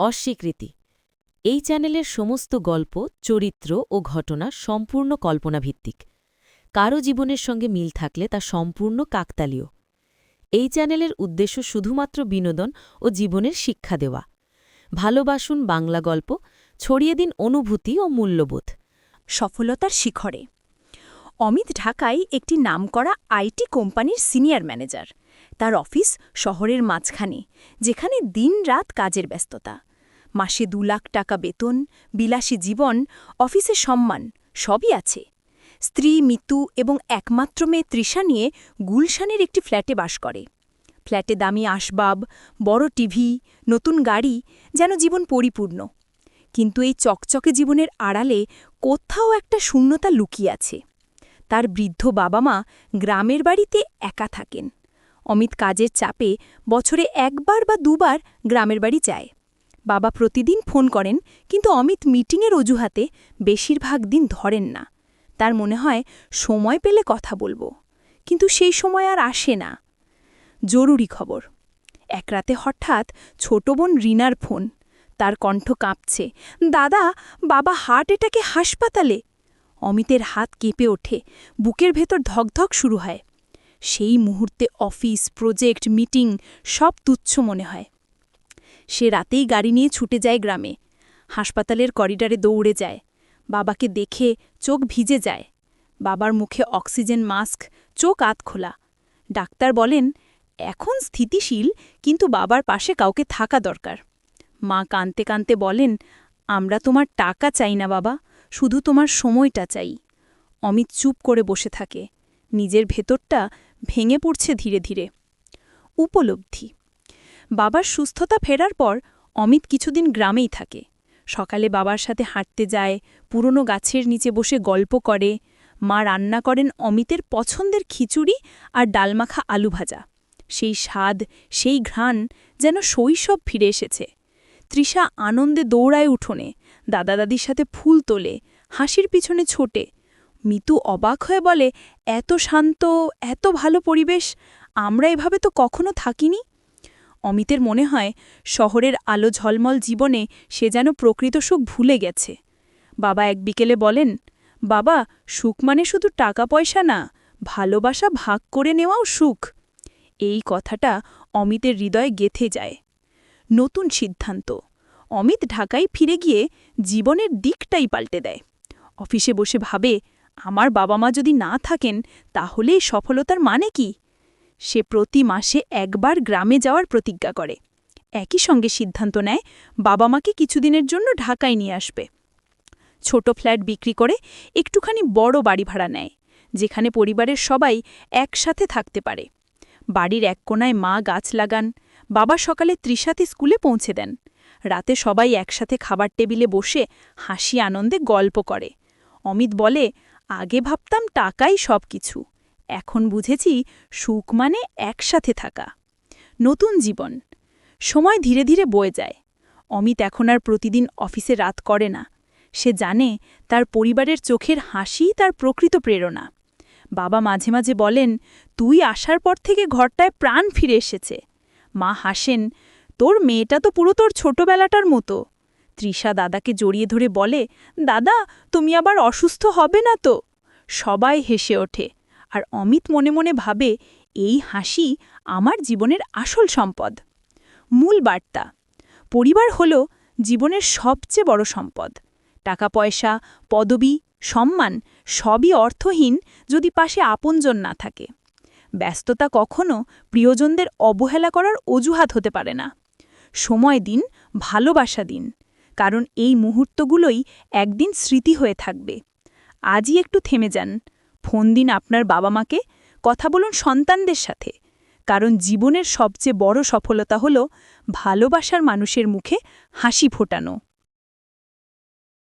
অস্বীকৃতি। এই চ্যানেলের সমস্ত গল্প, চরিত্র ও ঘটনা সম্পূর্ণ কল্পনাভিত্তিক। কারও জীবনের সঙ্গে মিল থাকলে তা সম্পূর্ণ কাকতালীয়। এই চ্যানেলের উদ্দেশ্য শুধুমাত্র বিনোদন ও জীবনের শিক্ষা দেওয়া। ভালোবাসুন বাংলা গল্প, ছড়িয়ে দিন অনুভূতি ও মূল্যবোধ। সফলতার শিখরে। অমিত ঢাকায় একটি নামকরা আইটি কোম্পানির সিনিয়র ম্যানেজার। তার অফিস শহরের মাঝখানে, যেখানে দিনরাত কাজের ব্যস্ততা। মাসে দু লাখ টাকা বেতন, বিলাসী জীবন অফিসে সম্মান, সবই আছে। স্ত্রী, মিতু এবং একমাত্র মেয়ে তৃষা নিয়ে গুলশানের একটি ফ্ল্যাটে বাস করে। ফ্ল্যাটে দামি আসবাব, বড় টিভি, নতুন গাড়ি যেন জীবন পরিপূর্ণ। কিন্তু এই চকচকে জীবনের আড়ালে কোথাও একটা শূন্যতা লুকিয়ে আছে। তার বৃদ্ধ বাবা মা গ্রামের বাড়িতে একা থাকেন। অমিত কাজের চাপে বছরে একবার বা দুবার গ্রামের বাড়ি যায়। বাবা প্রতিদিন ফোন করেন, কিন্তু অমিত মিটিংয়ের অজুহাতে বেশিরভাগ দিন ধরেন না। তার মনে হয়, সময় পেলে কথা বলব। কিন্তু সেই সময় আর আসে না। জরুরি খবর। এক রাতে হঠাৎ ছোট বোন রিনার ফোন। তার কণ্ঠ কাঁপছে। দাদা, বাবা হার্ট এটাকে হাসপাতালে? অমিতের হাত কেঁপে ওঠে। বুকের ভেতর ধকধক শুরু হয়। সেই মুহূর্তে অফিস, প্রজেক্ট, মিটিং সব তুচ্ছ মনে হয়। সে রাতেই গাড়ি নিয়ে ছুটে যায় গ্রামে। হাসপাতালের করিডারে দৌড়ে যায়। বাবাকে দেখে চোখ ভিজে যায়। বাবার মুখে অক্সিজেন মাস্ক, চোখ আত খোলা। ডাক্তার বলেন, এখন স্থিতিশীল, কিন্তু বাবার পাশে কাউকে থাকা দরকার। মা কানতে কানতে বলেন, আমরা তোমার টাকা চাই না বাবা, শুধু তোমার সময়টা চাই। অমিত চুপ করে বসে থাকে। নিজের ভেতরটা ভেঙে পড়ছে ধীরে ধীরে। উপলব্ধি বাবার সুস্থতা ফেরার পর অমিত কিছুদিন গ্রামেই থাকে। সকালে বাবার সাথে হাঁটতে যায়, পুরনো গাছের নিচে বসে গল্প করে। মা রান্না করেন অমিতের পছন্দের খিচুড়ি আর ডালমাখা আলু ভাজা। সেই স্বাদ, সেই ঘ্রাণ যেন শৈশব ফিরে এসেছে। তৃষা আনন্দে দৌড়ায় উঠোনে দাদা দাদির সাথে ফুল তোলে, হাসির পিছনে ছোটে। মিতু অবাক হয়ে বলে, এত শান্ত, এত ভালো পরিবেশ, আমরা এভাবে তো কখনো থাকিনি? অমিতের মনে হয় শহরের আলো ঝলমল জীবনে সে যেন প্রকৃত সুখ ভুলে গেছে। বাবা এক বিকেলে বলেন, বাবা, সুখ মানে শুধু টাকা পয়সা না, ভালোবাসা ভাগ করে নেওয়াও সুখ। এই কথাটা অমিতের হৃদয়ে গেথে যায়। নতুন সিদ্ধান্ত। অমিত ঢাকায় ফিরে গিয়ে জীবনের দিকটাই পাল্টে দেয়। অফিসে বসে ভাবে, আমার বাবা মা যদি না থাকেন, তাহলে সফলতার মানে কি? সে প্রতি মাসে একবার গ্রামে যাওয়ার প্রতিজ্ঞা করে। একই সঙ্গে সিদ্ধান্ত নেয়, বাবা মাকে কিছুদিনের জন্য ঢাকায় নিয়ে আসবে। ছোট ফ্ল্যাট বিক্রি করে একটুখানি বড় বাড়ি ভাড়া নেয়, যেখানে পরিবারের সবাই একসাথে থাকতে পারে। বাড়ির এক কোনায় মা গাছ লাগান, বাবা সকালে ত্রিশাতি স্কুলে পৌঁছে দেন। রাতে সবাই একসাথে খাবার টেবিলে বসে হাসি আনন্দে গল্প করে। অমিত বলে, আগে ভাবতাম টাকাই সব কিছু এখন বুঝেছি সুখ মানে একসাথে থাকা। নতুন জীবন। সময় ধীরে ধীরে বয়ে যায়। অমিত এখন আর প্রতিদিন অফিসে রাত করে না। সে জানে তার পরিবারের চোখের হাসি তার প্রকৃত প্রেরণা। বাবা মাঝে মাঝে বলেন, তুই আসার পর থেকে ঘরটায় প্রাণ ফিরে এসেছে। মা হাসেন, তোর মেয়েটা তো পুরো তোর ছোটবেলাটার মতো। তৃষা দাদাকে জড়িয়ে ধরে বলে, দাদা, তুমি আবার অসুস্থ হবে না তো? সবাই হেসে ওঠে। আর অমিত মনে মনে ভাবে, এই হাসি আমার জীবনের আসল সম্পদ। মূল বার্তা, পরিবার হল জীবনের সবচেয়ে বড় সম্পদ। টাকা, পয়সা, পদবি, সম্মান সবই অর্থহীন যদি পাশে আপনজন না থাকে। ব্যস্ততা কখনো প্রিয়জনদের অবহেলা করার অজুহাত হতে পারে না। সময় দিন, ভালোবাসা দিন, কারণ এই মুহূর্তগুলোই একদিন স্মৃতি হয়ে থাকবে। আজই একটু থেমে যান। ফোন দিন আপনার বাবা মাকে কথা বলুন সন্তানদের সাথে। কারণ জীবনের সবচেয়ে বড় সফলতা হল ভালোবাসার মানুষের মুখে হাসি ফোটানো।